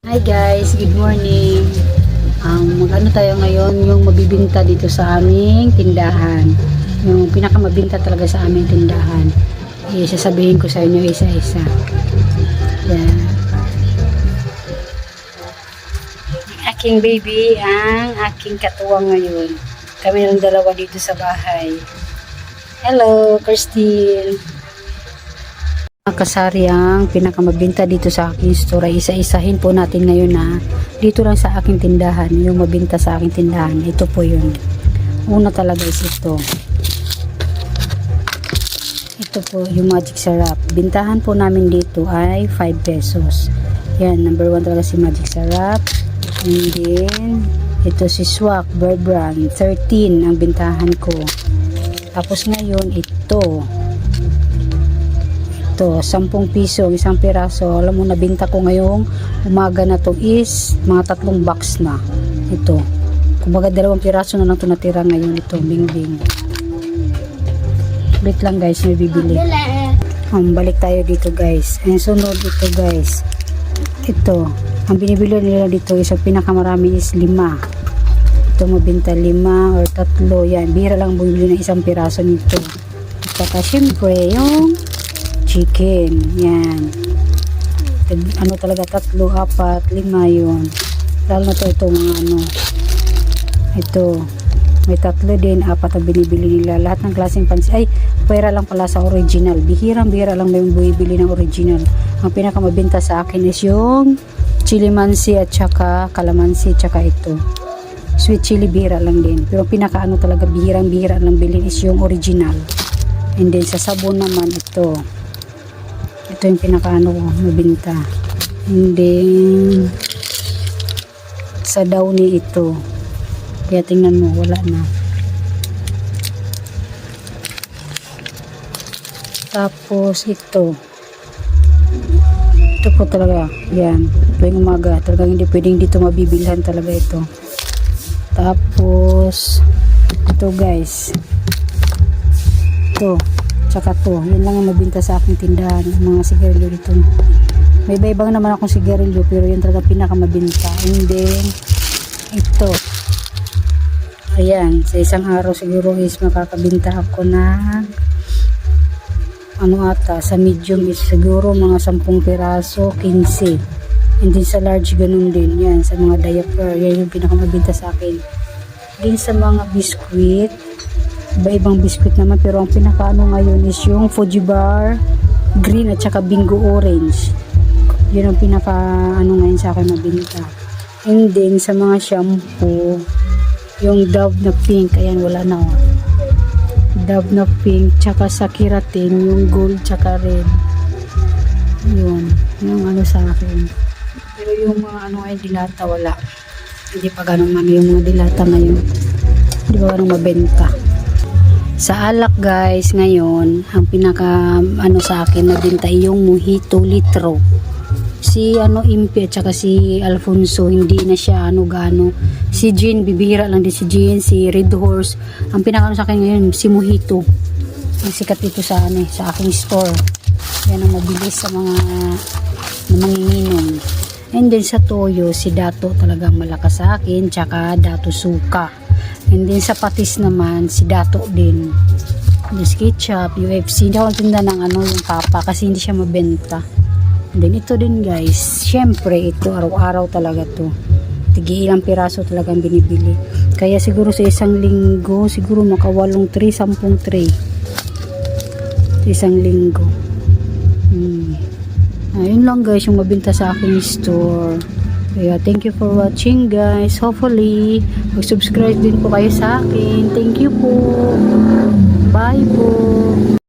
Hi guys, good morning. Um, mag-ano tayo ngayon, yung mabibinta dito sa aming tindahan. Yung pinakamabinta talaga sa aming tindahan. Eh, sasabihin ko sa inyo isa-isa. Yan. Ang aking baby, ang aking katuwang ngayon. Kami lang dalawa dito sa bahay. Hello, Christine. Mga kasari ang pinakamabinta dito sa aking store isa-isahin po natin ngayon na dito lang sa aking tindahan yung mabinta sa aking tindahan. Ito po yun. Una talaga is ito. Ito po yung magic syrup bintahan po namin dito ay 5 pesos. Yan number 1 talaga si magic syrup and then ito si swak bird brand 13 ang bintahan ko. Tapos ngayon ito ito, 10 piso, isang piraso. Alam mo, nabinta ko ngayong umaga na to is mga tatlong box na. Ito. Kumbaga, dalawang piraso na lang ito natira ngayon. Ito, bing-bing. Wait lang guys, may bibili. Um, balik tayo dito guys. And sunod ito guys. Ito, ang binibili nila dito is ang pinakamarami is lima. Ito mabinta lima or tatlo. Yan, bira lang bumili ng isang piraso nito. At saka syempre, yung chicken. Yan. Ano talaga, tatlo, apat, lima yun. Lalo na to ito mga ano. Ito. May tatlo din, apat ang binibili nila. Lahat ng klaseng pansi. Ay, pera lang pala sa original. Bihirang-bihira lang may bumibili ng original. Ang pinakamabinta sa akin is yung chili mansi at saka calamansi at saka ito. Sweet chili bihira lang din. Pero pinakaano talaga bihirang-bihira lang bilhin is yung original. And then sa sabon naman ito ito yung pinakaano ko mabinta. And then sa downy ito. Kaya tingnan mo wala na. Tapos ito. Ito po talaga yan. Tuwing umaga talagang hindi pwedeng dito mabibilhan talaga ito. Tapos ito guys. Ito Tsaka to, yun lang ang mabinta sa aking tindahan, mga sigarilyo dito. May iba-ibang naman akong sigarilyo, pero yun talaga pinakamabinta. And then, ito. Ayan, sa isang araw siguro is makakabinta ako na ano ata, sa medium is siguro mga 10 piraso, 15. And then sa large, ganun din. Yan, sa mga diaper, yan yung pinakamabinta sa akin. Din sa mga biskuit, iba-ibang biscuit naman pero ang pinakaano ngayon is yung Fuji Bar green at saka bingo orange. Yun ang pinaka ano ngayon sa akin mabinta. And then sa mga shampoo yung Dove na pink ayan wala na oh. Dove na pink tsaka sa keratin yung gold tsaka red. Yun yung ano sa akin. Pero yung mga ano ay dilata wala. Hindi pa ganun ano yung mga dilata ngayon. Hindi pa ganun mabenta sa alak guys, ngayon, ang pinaka ano sa akin na binta yung mojito litro. Si ano Impi at saka si Alfonso, hindi na siya ano gano. Si Jean, bibihira lang din si Jean, si Red Horse. Ang pinaka ano sa akin ngayon, si mojito. Ang sikat ito sa ano, eh, sa aking store. Yan ang mabilis sa mga na manginginom. And then sa toyo, si Dato talagang malakas sa akin, tsaka Dato Suka. And then sa patis naman, si Dato din. This ketchup, UFC. Hindi ako tinda ng ano yung papa kasi hindi siya mabenta. And then ito din guys. Syempre, ito araw-araw talaga to. Tigi ilang piraso talagang binibili. Kaya siguro sa isang linggo, siguro makawalong tray, sampung tray. Sa isang linggo. Hmm. Ayun lang guys yung mabinta sa aking store. Kaya thank you for watching guys. Hopefully, mag-subscribe din po kayo sa akin. Thank you po. Bye po.